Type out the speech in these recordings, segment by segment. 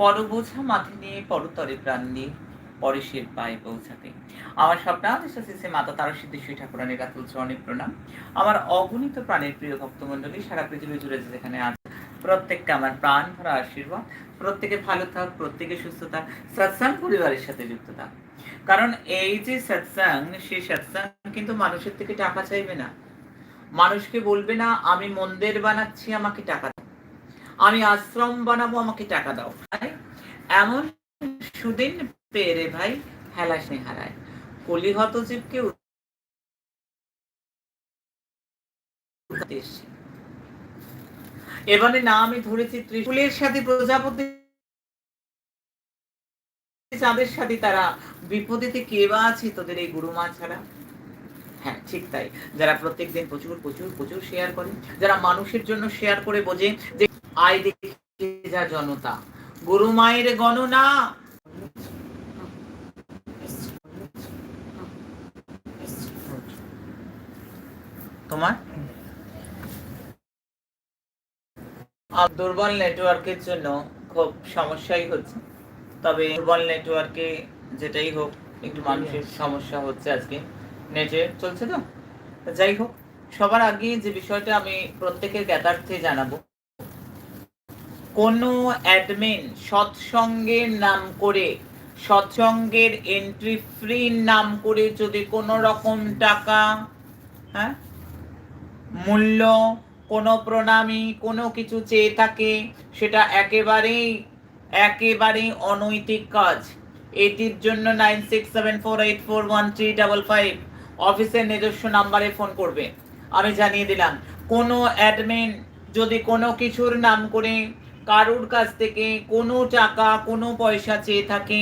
পরবোঝা মাথে নিয়ে পরতরে প্রাণ নিয়ে পরেশের পায়ে পৌঁছাতে। আমার স্বপ্নাদেশ শ্রী মাতা তারা সিদ্ধেশ্বরী ঠাকুরানের কাতুল চরণে প্রণাম। আমার অগণিত প্রাণের প্রিয় ভক্তমণ্ডলী, সারা পৃথিবী জুড়ে যেখানে আছে, প্রত্যেককে আমার প্রাণ ভরা আশীর্বাদ প্রত্যেকে ভালো থাক প্রত্যেকে সুস্থ থাক, সৎসাং পরিবারের সাথে যুক্ত থাক। কারণ এই যে সৎসাং, সেই সৎসাং কিন্তু মানুষের থেকে টাকা চাইবে না। মানুষকে বলবে না, আমি মন্দির বানাচ্ছি, আমাকে টাকা আমি আশ্রম বানাবো, আমাকে টাকা দাও। ভাই, এমন সুদিন পেয়ে রে ভাই হেলা সে হারায় কলিহত জীবকে এবারে না আমি ধরেছি ত্রিশুলের সাথে প্রজাপতি চাঁদের সাথে তারা বিপদেতে কে বা আছে তোদের এই গুরুমা ছাড়া? হ্যাঁ ঠিক তাই। যারা প্রত্যেকদিন প্রচুর প্রচুর প্রচুর শেয়ার করে যারা মানুষের জন্য শেয়ার করে বোঝে যে আয় দেখে যা জনতা। গুরু মায়ের গণনা। তোমার? দুর্বল নেটওয়ার্কের জন্য খুব সমস্যাই হচ্ছে। তবে দুর্বল নেটওয়ার্কে যেটাই হোক একটু মানুষের সমস্যা হচ্ছে আজকে। নেটে চলছে তো? যাই হোক, সবার আগে যে বিষয়টা আমি প্রত্যেকের জ্ঞাতার্থে জানাব, কোনো অ্যাডমিন সৎসঙ্গের নাম করে, সৎসঙ্গের এন্ট্রি ফ্রি নাম করে যদি কোনো রকম টাকা হ্যাঁ মূল্য, কোনো প্রণামী, কোনো কিছু চেয়ে থাকে, সেটা একেবারেই একেবারেই অনৈতিক কাজ। এটির জন্য nine six seven four eight four one three double five অফিসের নিজস্ব নাম্বারে ফোন করবে। আমি জানিয়ে দিলাম, কোনো অ্যাডমিন যদি কোনো কিছুর নাম করে কারুর কাছ থেকে কোনো টাকা, কোনো পয়সা চেয়ে থাকে,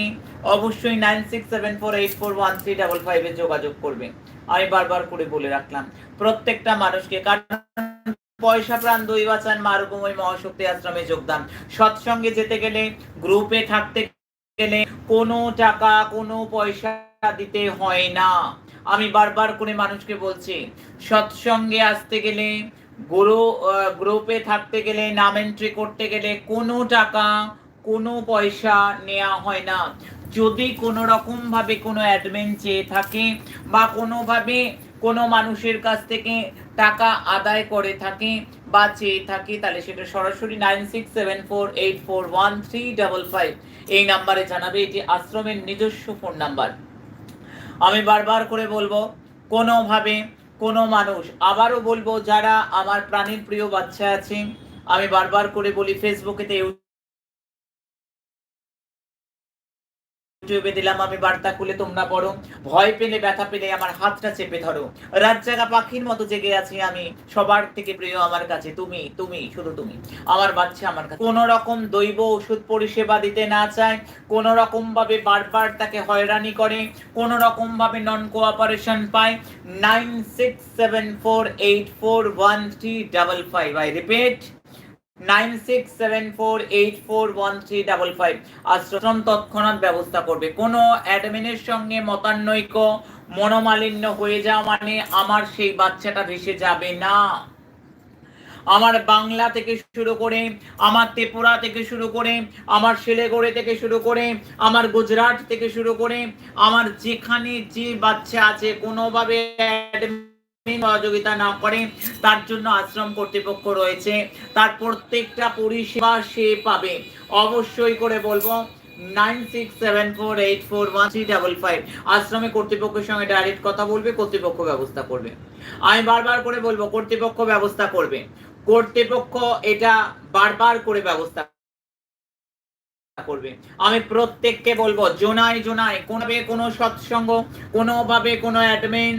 অবশ্যই nine six seven four eight four one three double ফাইভে যোগাযোগ করবে। আমি বারবার করে বলে রাখলাম, প্রত্যেকটা মানুষকে, কারণ পয়সা প্রাণ দই বাঁচান মারুকুময় মহাশক্তি আশ্রমে যোগদান। সৎসঙ্গে যেতে গেলে, গ্রুপে থাকতে গেলে কোনো টাকা, কোনো পয়সা দিতে হয় না। আমি বারবার করে মানুষকে বলছি, সৎসঙ্গে আসতে গেলে, গুরু গ্রুপে থাকতে গেলে, নাম এন্ট্রি করতে গেলে কোনো টাকা, কোনো পয়সা নেওয়া হয় না। যদি কোনো রকম ভাবে কোনো অ্যাডমিন চেয়ে থাকে বা কোনোভাবে কোনো মানুষের কাছ থেকে টাকা আদায় করে থাকে বা চেয়ে থাকে, তাহলে সেটা সরাসরি nine six seven four eight four one three double five এই নাম্বারে জানাবে। এটি আশ্রমের নিজস্ব ফোন নাম্বার আমি বারবার করে বলব, কোনোভাবে কোনো মানুষ, আবারও বলব, যারা আমার প্রাণীর প্রিয় বাচ্চা আছে আমি বারবার করে বলি ফেসবুকেতে ইউটিউবে দিলাম আমি বার্তা খুলে তোমরা পড়ো। ভয় পেলে, ব্যথা পেলে আমার হাতটা চেপে ধরো। রাত জাগা পাখির মতো জেগে আছি আমি। সবার থেকে প্রিয় আমার কাছে তুমি তুমি, শুধু তুমি। আমার বাচ্চা আমার কাছে। কোন রকম দৈব ওষুধ পরিষেবা দিতে না চায়। কোন রকম ভাবে বারবার তাকে হয়রানি করে। কোন রকম ভাবে নন কোঅপারেশন পায়। Nine six seven four eight four one three double five I repeat nine six seven four eight four one three double five. আশ্রম তৎক্ষণাৎ ব্যবস্থা করবে। কোনো অ্যাডমিনের সঙ্গে মতানৈক্য, মনোমালিন্য হয়ে যাওয়া মানে আমার সেই বাচ্চাটা ভেসে যাবে না। আমার বাংলা থেকে শুরু করে, আমার ত্রিপুরা থেকে শুরু করে, আমার শিলিগুড়ি থেকে শুরু করে, আমার গুজরাট থেকে শুরু করে, আমার যেখানে যে বাচ্চা আছে, কোনোভাবে সহযোগিতা না করে, তার জন্য আশ্রম কর্তৃপক্ষ রয়েছে। তার প্রত্যেকটা পরিষেবা সে পাবে। অবশ্যই করে বলব nine six seven four eight four one three double five আশ্রমে কর্তৃপক্ষের সঙ্গে ডাইরেক্ট কথা বলবে, কর্তৃপক্ষ ব্যবস্থা করবে। আমি বারবার করে বলব, কর্তৃপক্ষ ব্যবস্থা করবে। কর্তৃপক্ষ এটা বারবার করে ব্যবস্থা করবে। আমি প্রত্যেককে বলব জোনায় জোনায় কোনোভাবে কোনো সৎসঙ্গ, কোনোভাবে কোনো অ্যাডমিন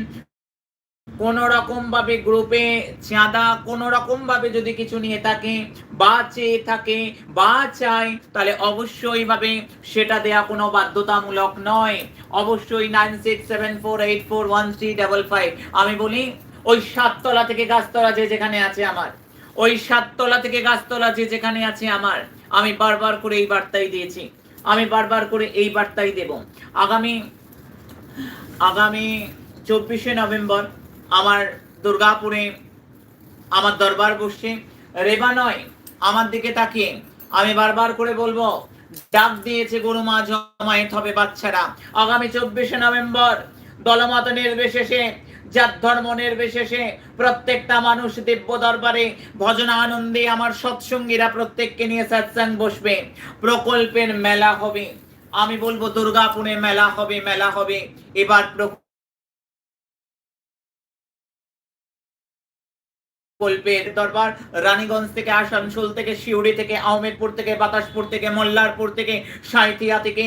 কোন রকম ভাবে গ্রুপে চাঁদা, কোন রকম ভাবে যদি কিছু নিয়ে থাকে, বা চেয়ে থাকে, বা চাই তাহলে অবশ্যই ভাবে সেটা দেয়া কোনো বাধ্যতামূলক নয়। অবশ্যই nine six seven four eight four one three double five আমি বলি, ওই সাততলা থেকে গাছতলা যে যেখানে আছে আমার, ওই সাততলা থেকে গাছতলা যে যেখানে আছে আমার, আমি বারবার করে এই বার্তাই দিয়েছি। আমি বারবার করে এই বার্তাই দেব। আগামী আগামী চব্বিশে নভেম্বর আমার দুর্গাপুরে আমার দরবার বসছে রেবা নয়, আমার দিকে তাকিয়ে আমি বারবার করে বলব, ডাক দিয়েছে গরু মা জমায়েত হবে বাচ্চারা। আগামী চব্বিশে নভেম্বর, দলমত নির্বিশেষে, জাত ধর্ম নির্বিশেষে প্রত্যেকটা মানুষ দিব্য দরবারে ভজন আনন্দে আমার সৎসঙ্গীরা প্রত্যেককে নিয়ে সৎসঙ্গ বসবে। প্রকল্পের মেলা হবে। আমি বলব দুর্গাপুরে মেলা হবে মেলা হবে। এবার প্রকল্পের দরবার, রানীগঞ্জ থেকে আসানসোল থেকে, শিউড়ি থেকে, আহমেদপুর থেকে, বাতাসপুর থেকে, মোল্লারপুর থেকে, সাঁইথিয়া থেকে।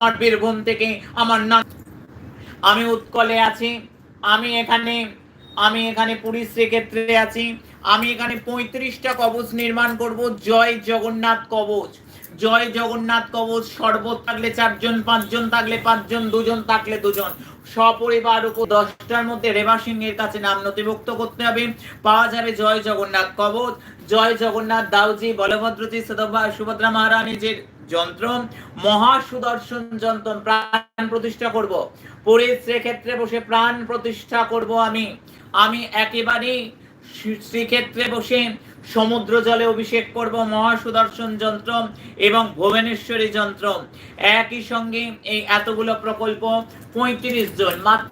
আমার বীরভূম থেকে আমার নাম। আমি উৎকলে আছি। আমি এখানে আমি এখানে পুরী শ্রীক্ষেত্রে আছি। আমি এখানে পঁয়ত্রিশটা কবচ নির্মাণ করব। জয় জগন্নাথ কবচ। জয় জগন্নাথ কবচ, শরবত থাকলে চারজন, পাঁচজন থাকলে পাঁচজন, দুজন থাকলে দুজন। সপরিবার উপর দশটার মধ্যে রেবা সিংহের কাছে নাম নথিভুক্ত করতে হবে। পাওয়া যাবে জয় জগন্নাথ কবচ। জয় জগন্নাথ দাউজি, বলভদ্রজি সুভদ্রা মহারানীজির যন্ত্র। মহা সুদর্শন যন্ত্র প্রাণ প্রতিষ্ঠা করব। পুরী শ্রীক্ষেত্রে বসে প্রাণ প্রতিষ্ঠা করব আমি। আমি একেবারেই শ্রীক্ষেত্রে বসে সমুদ্র জলে অভিষেক করব মহা সুদর্শন যন্ত্র এবং ভুবনেশ্বরী যন্ত্র। একই সঙ্গে এই এতগুলো প্রকল্প পঁয়ত্রিশ জন, মাত্র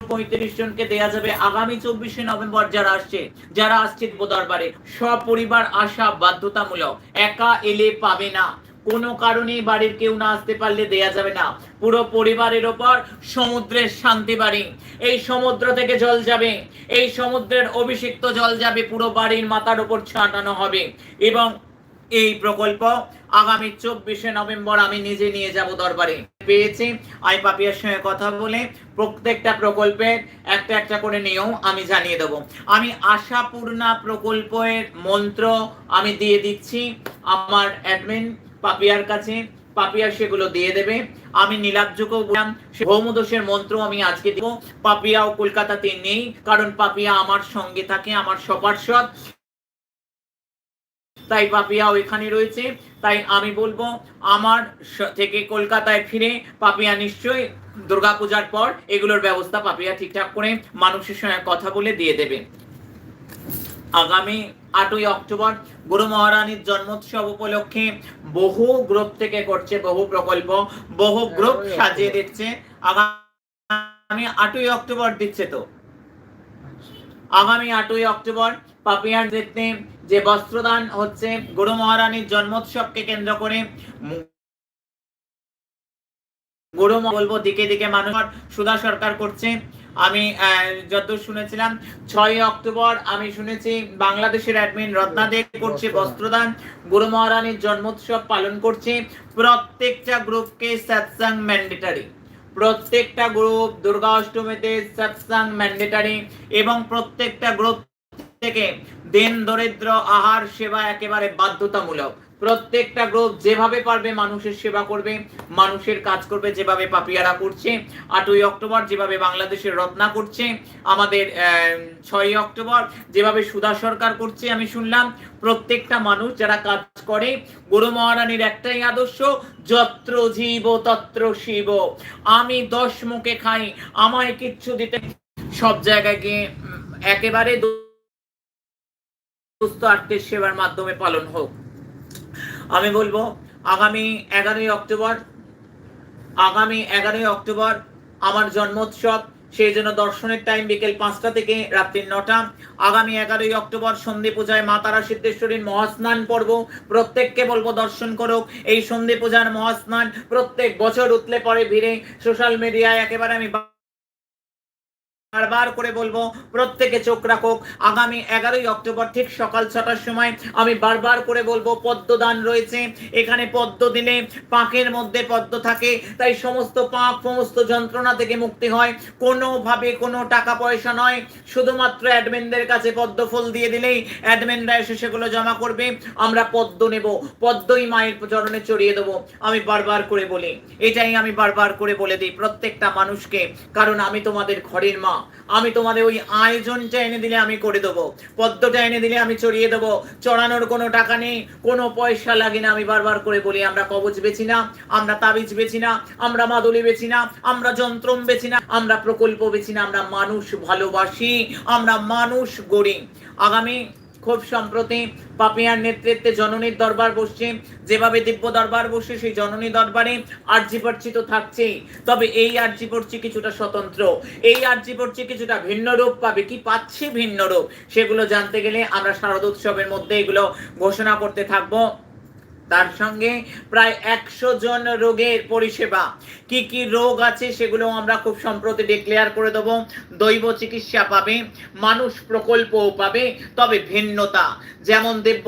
পঁয়ত্রিশ জনকে দেয়া যাবে আগামী চব্বিশে নভেম্বর যারা আসছে যারা আসছে দরবারে সপরিবার আসা বাধ্যতামূলক, একা এলে পাবে না। কোনো কারণে বাড়ির কেউ না আসতে পারলে দেয়া যাবে না। পুরো পরিবারের ওপর সমুদ্রের শান্তি বাড়ি। এই সমুদ্র থেকে জল যাবে। এই সমুদ্রের অভিষিক্ত জল যাবে পুরো বাড়ির মাথার উপর ছাটানো হবে। এবং এই প্রকল্প আগামী চব্বিশে নভেম্বর আমি নিজে নিয়ে যাব দরবারে। পেয়েছি। আমি পাপিয়ার সঙ্গে কথা বলে প্রত্যেকটা প্রকল্পের একটা একটা করে নিয়েও আমি জানিয়ে দেব। আমি আশাপূর্ণা প্রকল্পের মন্ত্র আমি দিয়ে দিচ্ছি। আমার অ্যাডমিন পাপিয়ার কাছে, পাপিয়া সেগুলো দিয়ে দেবে। আমি নীলাব্জকেও বললাম ভৌমদোষের মন্ত্র আমি আজকে দিব। পাপিয়াও কলকাতাতে নেই, কারণ পাপিয়া আমার সঙ্গে থাকে, আমার সপার্ষদ তাই পাপিয়াও এখানে রয়েছে। তাই আমি বলব, আমার থেকে কলকাতায় ফিরে পাপিয়া নিশ্চয়ই দুর্গাপূজার পর এগুলোর ব্যবস্থা পাপিয়া ঠিকঠাক করে মানুষের সঙ্গে কথা বলে দিয়ে দেবে। আগামী আটই অক্টোবর গুরু মহারানীর জন্মোৎসব উপলক্ষে বহু গ্রুপ থেকে করছে বহু প্রকল্প বহু গ্রুপ সাজিয়ে দিচ্ছে। আগামী আটই অক্টোবর দিচ্ছে তো। আগামী আটই অক্টোবর পাপিয়ার দেখতে যে বস্ত্রদান হচ্ছে গুরু মহারানীর জন্মোৎসবকে কেন্দ্র করে গুরু বলব দিকে দিকে মানুষ সুধা সরকার করছে। আমি যতদূর শুনেছিলাম ছয় অক্টোবর আমি শুনেছি বাংলাদেশের অ্যাডমিন রত্না দেব করছে বস্ত্রদান। গুরু মহারানীর জন্মোৎসব পালন করছে। প্রত্যেকটা গ্রুপকে সৎসাং ম্যান্ডেটারি প্রত্যেকটা গ্রুপ দুর্গা অষ্টমীতে সৎসাং ম্যান্ডেটারি এবং প্রত্যেকটা গ্রুপ থেকে দিন দরিদ্র আহার সেবা একেবারে বাধ্যতামূলক। প্রত্যেকটা গ্রুপ যেভাবে পারবে মানুষের সেবা করবে, মানুষের কাজ করবে যেভাবে পাপিয়ারা করছে। আটই অক্টোবর যেভাবে বাংলাদেশের রত্না করছে, আমাদের ছয়ই অক্টোবর যেভাবে সুধা সরকার করছে, আমি শুনলাম প্রত্যেকটা মানুষ যারা কাজ করে, গুরু মহারানীর একটাই আদর্শ, যত্র জীব, তত্র শিব। আমি দশ মুখে খাই, আমায় কিচ্ছু দিতে সব জায়গায় গিয়ে একেবারে সেবার মাধ্যমে পালন হোক। আমি বলব, আগামী এগারোই অক্টোবর, আগামী এগারোই অক্টোবর আমার জন্মোৎসব সেই জন্য দর্শনের টাইম বিকেল পাঁচটা থেকে রাত্রি নটা। আগামী এগারোই অক্টোবর সন্ধি পূজায় মা তারা সিদ্ধেশ্বরীর মহাস্নান পর্ব। প্রত্যেককে বলব, দর্শন করুক। এই সন্ধি পূজার মহাস্নান প্রত্যেক বছর উতলে পরে ভিড়ে। সোশ্যাল মিডিয়ায় একেবারে আমি বারবার করে বলব, প্রত্যেকে চোখ রাখো আগামী এগারোই অক্টোবর ঠিক সকাল ছটার সময় আমি বারবার করে বলব, পদ্মদান রয়েছে। এখানে পদ্ম দিলে পাকের মধ্যে পদ্ম থাকে। তাই সমস্ত পাক সমস্ত যন্ত্রণা থেকে মুক্তি হয়। কোনোভাবে কোনো টাকা পয়সা নয়। শুধুমাত্র অ্যাডমিনদের কাছে পদ্ম ফুল দিয়ে দিলেই অ্যাডমিনরা এসে সেগুলো জমা করবে। আমরা পদ্ম নেব। পদ্মই মায়ের চরণে চড়িয়ে দেবো। আমি বারবার করে বলি, এটাই আমি বারবার করে বলে দিই প্রত্যেকটা মানুষকে। কারণ আমি তোমাদের ঘরের মা। আমি তোমাদের ওই আয়োজনটা এনে দিলে আমি করে দেবো। পদ্মটা এনে দিলে আমি চড়িয়ে দেবো। চড়ানোর কোনো টাকা নেই, কোনো পয়সা লাগে না। আমি বারবার করে বলি, আমরা কবচ বেছি না, আমরা তাবিজ বেছি না, আমরা মাদুলি বেছি না, আমরা যন্ত্রম বেছি না, আমরা প্রকল্প বেছি না, আমরা মানুষ ভালোবাসি, আমরা মানুষ গড়ি আগামী খুব সম্প্রতি পাপিয়ার নেতৃত্বে জননীর দরবার বসছে। যেভাবে দিব্য দরবার বসছে, সেই জননী দরবারে আর্জি পর্চি তো থাকছেই তবে এই আর্জি পর্চি কিছুটা স্বতন্ত্র। এই আর্জি পর্চি কিছুটা ভিন্ন রূপ পাবে। কি পাচ্ছি ভিন্ন রূপ, সেগুলো জানতে গেলে আমরা শারদ উৎসবের মধ্যে এগুলো ঘোষণা করতে থাকব। তার সঙ্গে প্রায় একশো জন রোগের পরিষেবা। কি কি রোগ আছে সেগুলো আমরা খুব সম্প্রতি ডিক্লেয়ার করে দেবো। দৈব চিকিৎসা পাবে, মানুষ প্রকল্পও পাবে, তবে ভিন্নতা। যেমন দেব্য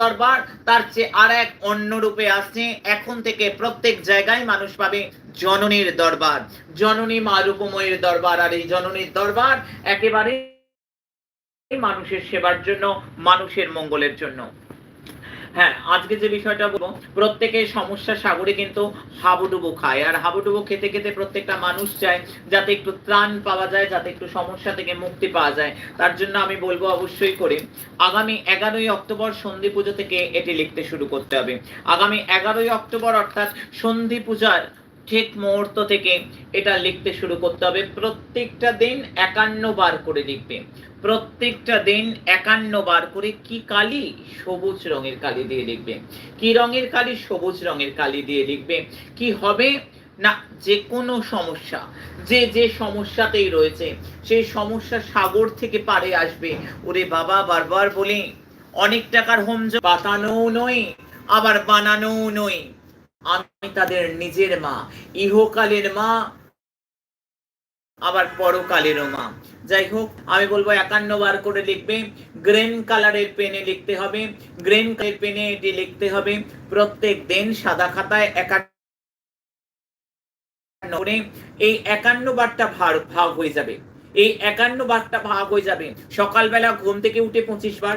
দরবার, তার চেয়ে আর এক অন্য রূপে আসছে, এখন থেকে প্রত্যেক জায়গায় মানুষ পাবে জননীর দরবার। জননী মা রূপময়ের দরবার, আর এই জননীর দরবার একেবারে মানুষের সেবার জন্য, মানুষের মঙ্গলের জন্য। হ্যাঁ আজকে যে বিষয়টা বলব, প্রত্যেকের সমস্যা সাগরে কিন্তু হাবুডুবু খায়। আর হাবুডুবু খেতে খেতে প্রত্যেকটা মানুষ চায় যাতে একটু ত্রাণ পাওয়া যায়, যাতে একটু সমস্যা থেকে মুক্তি পাওয়া যায়। তার জন্য আমি বলব অবশ্যই করে, আগামী এগারোই অক্টোবর সন্ধি পুজো থেকে এটি লিখতে শুরু করতে হবে। আগামী এগারোই অক্টোবর অর্থাৎ সন্ধি পূজার ঠিক মুহূর্ত থেকে এটা লিখতে শুরু করতে হবে। প্রত্যেকটা দিন একান্ন বার করে লিখবে। প্রত্যেকটা দিন একান্ন বার করে কি কালি? সবুজ রঙের কালি দিয়ে লিখবে। কি রঙের কালি? সবুজ রঙের কালি দিয়ে লিখবে। কি হবে? না যে কোনো সমস্যা। যে যে সমস্যাতেই রয়েছে সেই সমস্যা সাগর থেকে পারে আসবে। ওরে বাবা, বারবার বলি, অনেক টাকার হোম বাতানোও নয়, আবার বানানোও নয়। আমি তাদের নিজের মা, ইহকালের মা, আবার পরকালেরও মা। যাই হোক, আমি বলব একান্ন বার করে লিখবে, গ্রেন কালারের পেনে লিখতে হবে, গ্রেন কালারের পেনে এটি লিখতে হবে, প্রত্যেক দিন সাদা খাতায় একান্ন এই একান্ন বারটা ভাগ ভাগ হয়ে যাবে। এই একান্ন বারটা ভাগ হয়ে যাবে। সকালবেলা ঘুম থেকে উঠে পঁচিশ বার,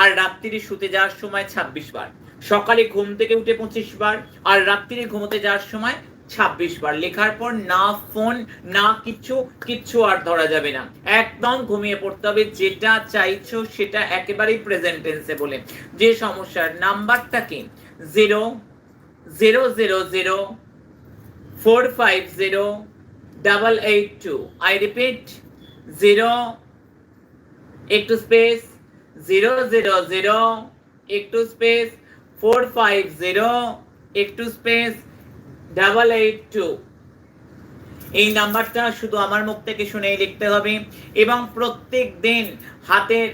আর রাত্রিরে শুতে যাওয়ার সময় ছাব্বিশ বার। সকালে ঘুম থেকে উঠে পঁচিশ বার আর রাত্রিরে ঘুমোতে যাওয়ার সময় ছাব্বিশ বার। লেখার পর না ফোন, না কিছু, কিচ্ছু আর ধরা যাবে না। একদম ঘুমিয়ে পড়তে হবে, যেটা চাইছো সেটা একেবারেই প্রেজেন্ট টেন্সে বলে। যে সমস্যার নাম্বারটা কি? Zero zero zero zero, four, five, zero, double eight, two. I repeat, zero, একটু স্পেস জিরো জিরো জিরো, একটু স্পেস ফোর ফাইভ জিরো একটু স্পেস ডাবল এইট টু এই নাম্বারটা শুধু আমার মুখ থেকে শুনেই লিখতে হবে এবং প্রত্যেক দিন হাতের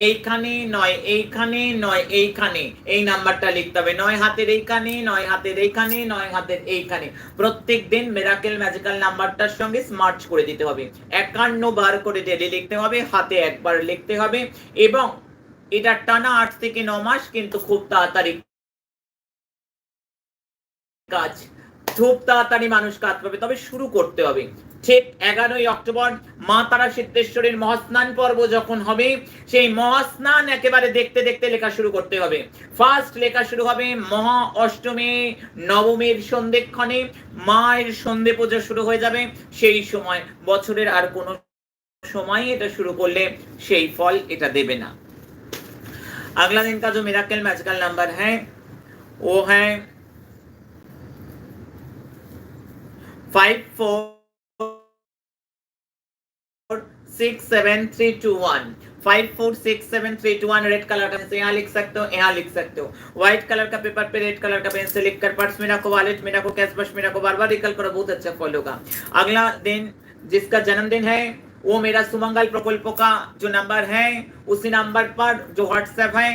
এইখানে নয় এইখানে নয়, এইখানে এই নাম্বারটা লিখতে হবে। নয় হাতের এইখানে, নয় হাতের এইখানে, নয় হাতের এইখানে। প্রত্যেক দিন মেরাকেল ম্যাজিক্যাল নাম্বারটার সঙ্গে স্মার্ট করে দিতে হবে। একান্ন বার করে ডেলি লিখতে হবে, হাতে একবার লিখতে হবে এবং এটা টানা আট থেকে ন মাস, কিন্তু খুব তাড়াতাড়ি কাজ। খুব তাড়াতাড়ি মানুষ কাজ পাবে তবে শুরু করতে হবে। ঠিক এগারোই অক্টোবর মা তারা সিদ্ধেশ্বরীর মহাস্নান পর্ব যখন হবে, সেই মহাস্নান একেবারে দেখতে দেখতে লেখা শুরু করতে হবে। ফার্স্ট লেখা শুরু হবে মহা অষ্টমী, নবমীর সন্ধ্যেক্ষণে। মায়ের সন্ধে পুজো শুরু হয়ে যাবে। সেই সময় বছরের আর কোনো সময় এটা শুরু করলে সেই ফল এটা দেবে না। अगला दिन का जो मिराकल मैजिकल नंबर है, वो है five four six seven three two one. Five four six seven three two one, red colour का से यहाँ लिख सकते हो, यहाँ लिख सकते हो। व्हाइट कलर का पेपर पे रेड कलर का से लिख कर पर्स मेरा को वॉलेट मेरा को कैश बस मेरा को बार बार रिकल करो, बहुत अच्छा फॉल होगा। अगला दिन जिसका जन्मदिन है वो मेरा सुमंगल प्रकल्प का जो नंबर है उसी नंबर पर जो व्हाट्सएप है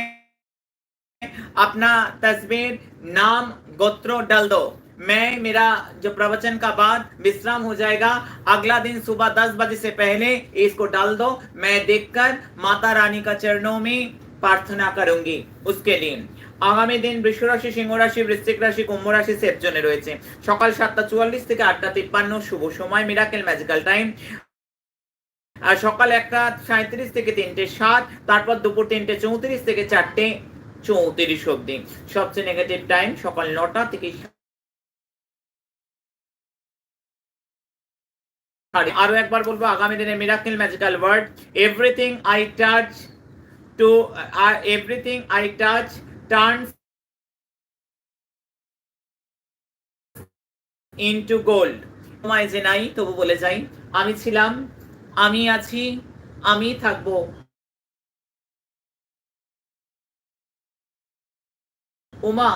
अपना तस्वीर नाम गोत्रो डाल दो मैं मेरा जो प्रवचन का बाद विश्राम हो जाएगा अगला दिन सुबह दस बजे से पहले इसको डाल दो मैं देखकर माता रानी का चरणों में प्रार्थना करूंगी उसके लिए আগামী দিন বৃষ রাশি সিংহ রাশি বৃশ্চিক রাশি কুম্ভ রাশি সেফ জোনে রয়েছে সকাল সাতটা চুয়াল্লিশ থেকে আটটা তিপ্পান্ন শুভ সময় মিরাকেল ম্যাজিক্যাল টাইম আর সকাল একটা সাঁত্রিশ থেকে তিনটে সাত, তারপর দুপুর তিনটে চৌত্রিশ থেকে চারটে চৌত্রিশ অব্দি সবচেয়ে নেগেটিভ টাইম সকাল নটা থেকে আর একবার বলব, আগামী দিনে miracle magical word everything I touch to everything I touch turns into gold সময় যে নাই, তবু বলে যাই, আমি ছিলাম আমি আছি আমি থাকব। উমা